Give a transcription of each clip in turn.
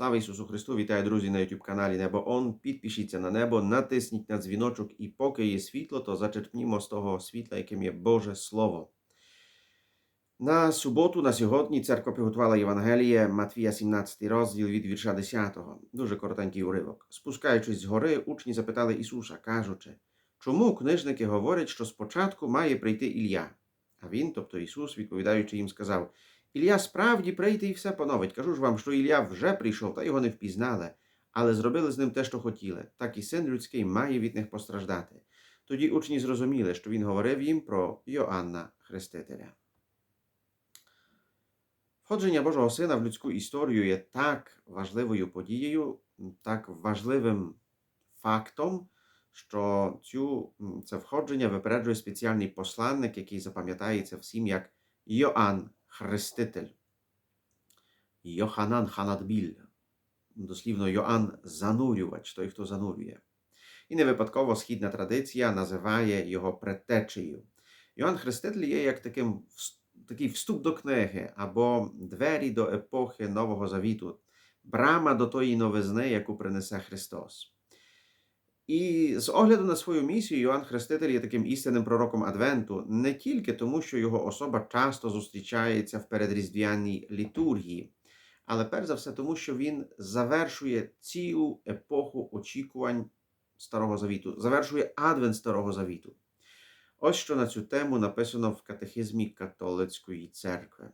Слава Ісусу Христу! Вітаю, друзі, на YouTube каналі Небо Он. Підпишіться на небо, натисніть на дзвіночок, і поки є світло, то зачерпнімо з того світла, яким є Боже Слово. На суботу, на сьогодні, церква приготувала Євангеліє Матвія, 17 розділ від вірша 10. Дуже коротенький уривок. Спускаючись з гори, учні запитали Ісуса, кажучи, чому книжники говорять, що спочатку має прийти Ілля? А він, тобто Ісус, відповідаючи їм, сказав: Ілля справді прийде і все поновить. Кажу ж вам, що Ілля вже прийшов, та його не впізнали, але зробили з ним те, що хотіли. Так і син людський має від них постраждати. Тоді учні зрозуміли, що він говорив їм про Йоанна Хрестителя. Входження Божого Сина в людську історію є так важливою подією, так важливим фактом, що цю, це входження випереджує спеціальний посланник, який запам'ятається всім як Йоанн Хреститель. Йоханан Ханадбіль. Дослівно Йоанн занурювач, той, хто занурює. І не випадково східна традиція називає його предтечею. Йоанн Хреститель є як таким, такий вступ до книги або двері до епохи Нового Завіту, брама до тої новизни, яку принесе Христос. І з огляду на свою місію, Йоанн Хреститель є таким істинним пророком Адвенту не тільки тому, що його особа часто зустрічається в передріздвяній літургії, але перш за все тому, що він завершує цілу епоху очікувань Старого Завіту, завершує Адвент Старого Завіту. Ось що на цю тему написано в катехизмі католицької церкви.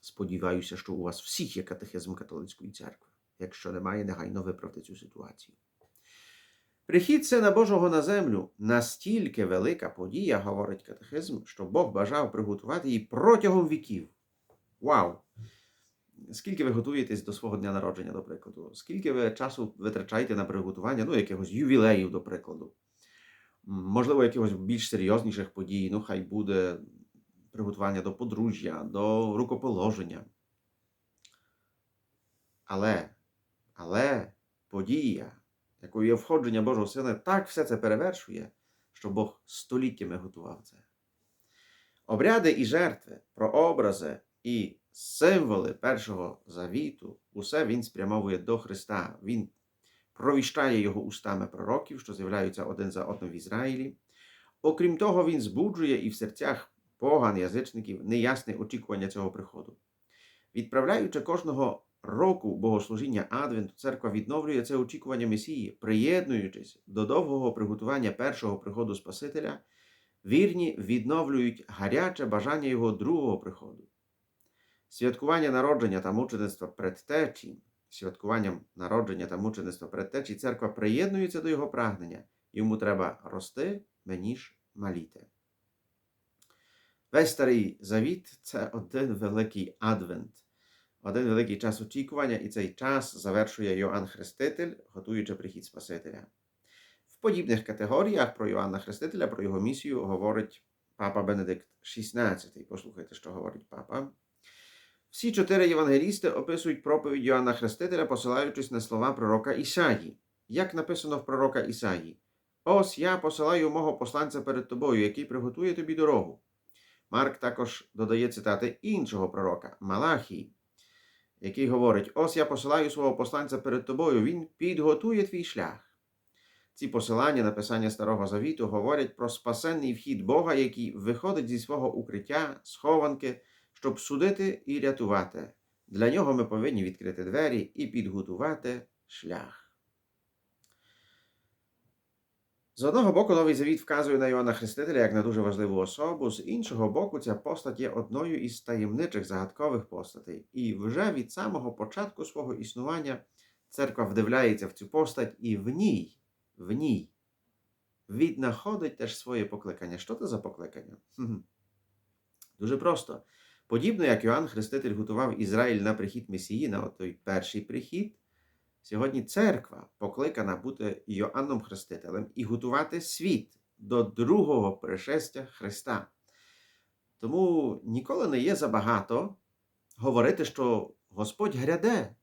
Сподіваюся, що у вас всіх є катехизм католицької церкви. Якщо немає, негайно виправте цю ситуацію. Прихід Сина Божого на землю настільки велика подія, говорить катехизм, що Бог бажав приготувати її протягом віків. Вау! Скільки ви готуєтесь до свого дня народження, до прикладу? Скільки ви часу витрачаєте на приготування ну, якихось ювілеїв, до прикладу? Можливо, якихось більш серйозніших подій, ну, хай буде приготування до подружжя, до рукоположення. Але, але подія якою входження Божого Сина, так все це перевершує, що Бог століттями готував це. Обряди і жертви, прообрази і символи першого завіту, усе він спрямовує до Христа. Він провіщає його устами пророків, що з'являються один за одним в Ізраїлі. Окрім того, він збуджує і в серцях поган язичників неясне очікування цього приходу. Відправляючи кожного року богослужіння Адвенту церква відновлює це очікування Месії, приєднуючись до довгого приготування першого приходу Спасителя, вірні відновлюють гаряче бажання його другого приходу. Святкування народження та мучеництва предтечі, святкуванням народження та мучеництва предтечі церква приєднується до його прагнення, йому треба рости, мені ж маліти. Весь старий завіт це один великий адвент один великий час очікування, і цей час завершує Йоанн Хреститель, готуючи прихід Спасителя. В подібних категоріях про Йоанна Хрестителя, про його місію говорить папа Бенедикт XVI. Послухайте, що говорить папа. Всі чотири євангелісти описують проповідь Йоанна Хрестителя, посилаючись на слова пророка Ісаї. Як написано в пророка Ісаї: Ось я посилаю мого посланця перед тобою, який приготує тобі дорогу. Марк також додає цитати іншого пророка Малахії який говорить: Ось я посилаю свого посланця перед тобою, він підготує твій шлях. Ці посилання на Писання Старого Завіту говорять про спасенний вхід Бога, який виходить зі свого укриття, схованки, щоб судити і рятувати. Для нього ми повинні відкрити двері і підготувати шлях. З одного боку, Новий Завіт вказує на Іоанна Хрестителя як на дуже важливу особу, з іншого боку, ця постать є одною із таємничих загадкових постатей. І вже від самого початку свого існування церква вдивляється в цю постать і в ній, в ній віднаходить теж своє покликання. Що це за покликання? Дуже просто. Подібно як Іоанн Хреститель готував Ізраїль на прихід Месії, на той перший прихід. Сьогодні церква покликана бути Йоанном Хрестителем і готувати світ до другого пришестя Христа. Тому ніколи не є забагато говорити, що Господь гряде,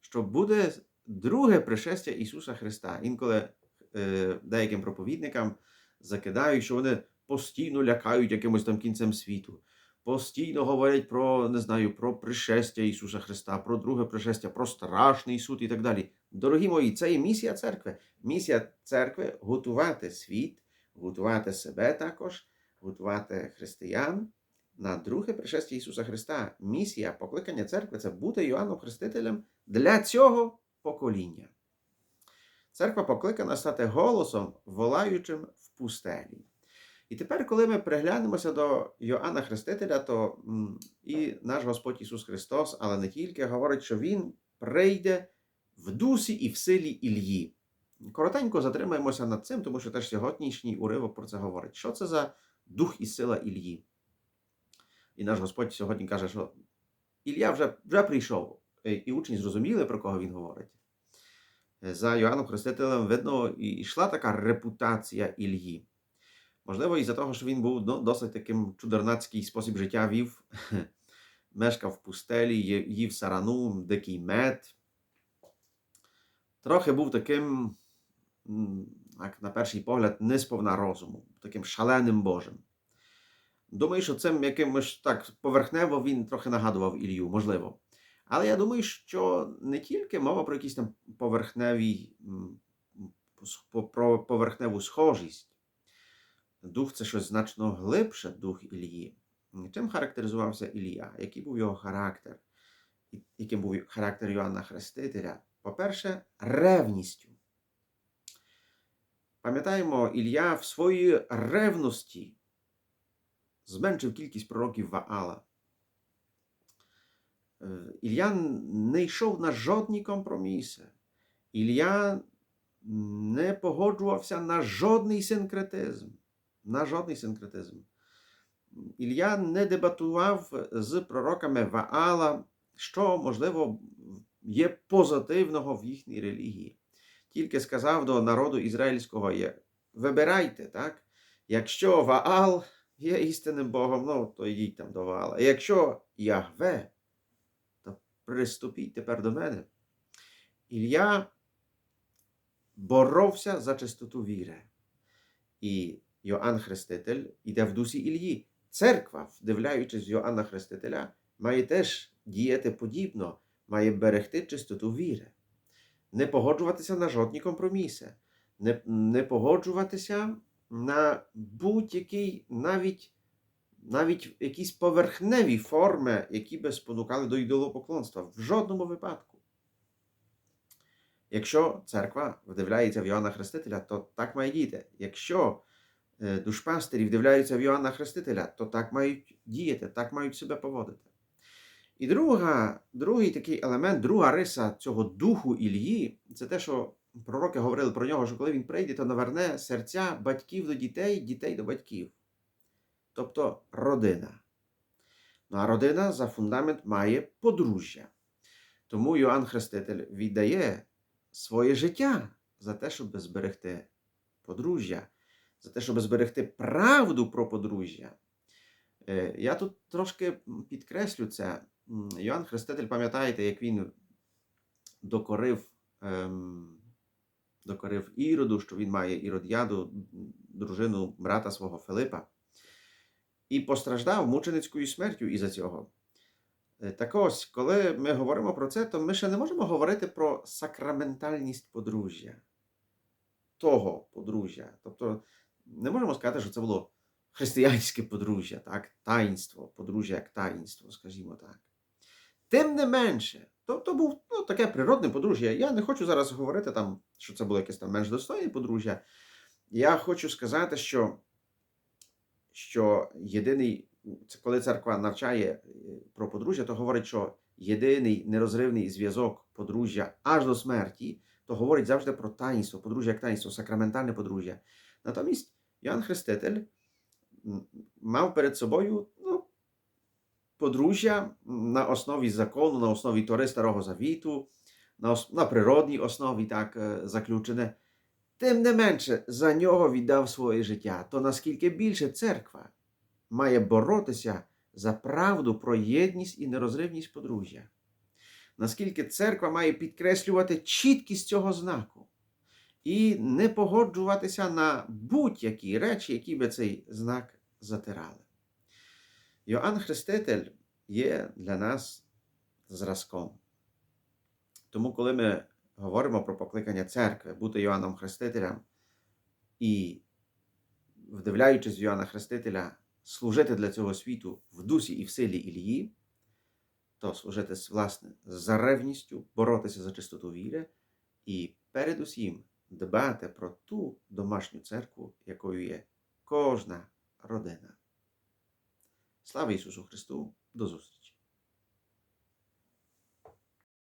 що буде друге пришестя Ісуса Христа. Інколи е, деяким проповідникам закидають, що вони постійно лякають якимось там кінцем світу, постійно говорять про, не знаю, про пришестя Ісуса Христа, про друге пришестя, про страшний суд і так далі. Дорогі мої, це є місія церкви. Місія церкви готувати світ, готувати себе також, готувати християн на друге пришестя Ісуса Христа. Місія покликання церкви це бути Йоанном Хрестителем для цього покоління. Церква покликана стати голосом, волаючим в пустелі. І тепер, коли ми приглянемося до Йоанна Хрестителя, то і наш Господь Ісус Христос, але не тільки, говорить, що Він прийде в дусі і в силі Ільї. Коротенько затримаємося над цим, тому що теж сьогоднішній уривок про це говорить. Що це за дух і сила Ільї? І наш Господь сьогодні каже, що Ілля вже, вже прийшов, Е, і учні зрозуміли, про кого він говорить. Е, За Йоанном Хрестителем, видно, і йшла така репутація Ільї. Можливо, із-за того, що він був досить таким чудернацький спосіб життя вів, мешкав в пустелі, їв сарану, дикий мед. Трохи був таким, як на перший погляд, не сповна розуму, таким шаленим Божим. Думаю, що цим якимось так поверхнево він трохи нагадував Ілью, можливо. Але я думаю, що не тільки мова про якісь там поверхневі, про поверхневу схожість. Дух це щось значно глибше, дух Ілії. Чим характеризувався Ілія? Який був його характер? Яким був характер Йоанна Хрестителя? По-перше, ревністю. Пам'ятаємо, Ілля в своїй ревності зменшив кількість пророків Ваала. Е, Ілля не йшов на жодні компроміси. Ілля не погоджувався на жодний синкретизм. На жодний синкретизм. Ілля не дебатував з пророками Ваала, що, можливо, є позитивного в їхній релігії. Тільки сказав до народу ізраїльського: вибирайте, так? Якщо Ваал є істинним Богом, ну, то йдіть там до Ваала. Якщо Ягве, то приступіть тепер до мене. Ілля боровся за чистоту віри. І Йоанн Хреститель іде в дусі Ільї. Церква, вдивляючись Йоанна Хрестителя, має теж діяти подібно, має берегти чистоту віри, не погоджуватися на жодні компроміси, не, не погоджуватися на будь-який навіть, навіть якісь поверхневі форми, які би спонукали до ідолопоклонства. В жодному випадку. Якщо церква вдивляється в Йоанна Хрестителя, то так має діяти. Якщо е, душпастері вдивляються в Йоанна Хрестителя, то так мають діяти, так мають себе поводити. І друга, другий такий елемент, друга риса цього духу Ільї, це те, що пророки говорили про нього, що коли він прийде, то наверне серця батьків до дітей, дітей до батьків. Тобто родина. Ну а родина за фундамент має подружжя. Тому Йоанн Хреститель віддає своє життя за те, щоб зберегти подружжя, за те, щоб зберегти правду про подружжя. Е, Я тут трошки підкреслю це. Йоанн Хреститель, пам'ятаєте, як він докорив, ем, докорив Іроду, що він має Іродіаду, м, дружину брата свого Филипа, і постраждав мученицькою смертю із-за цього. Е, Так ось, коли ми говоримо про це, то ми ще не можемо говорити про сакраментальність подружжя, того подружжя. Тобто не можемо сказати, що це було християнське подружжя, так? таїнство, подружжя як таїнство, скажімо так. Тим не менше, то, був ну, таке природне подружжя. Я не хочу зараз говорити, там, що це було якесь там менш достойне подружжя. Я хочу сказати, що, що єдиний, коли церква навчає е, про подружжя, то говорить, що єдиний нерозривний зв'язок подружжя аж до смерті, то говорить завжди про таїнство, подружжя як таїнство, сакраментальне подружжя. Натомість Йоанн Хреститель мав перед собою ну, подружжя на основі закону, на основі Тори Старого Завіту, на, на природній основі так заключене. Тим не менше, за нього віддав своє життя. То наскільки більше церква має боротися за правду про єдність і нерозривність подружжя? Наскільки церква має підкреслювати чіткість цього знаку і не погоджуватися на будь-які речі, які би цей знак затирали. Йоанн Хреститель є для нас зразком. Тому, коли ми говоримо про покликання церкви, бути Йоанном Хрестителем і, вдивляючись в Йоанна Хрестителя, служити для цього світу в дусі і в силі Ілії, то служити власне з ревністю, боротися за чистоту віри і передусім дбати про ту домашню церкву, якою є кожна родина. Слава Ісусу Христу! До зустрічі!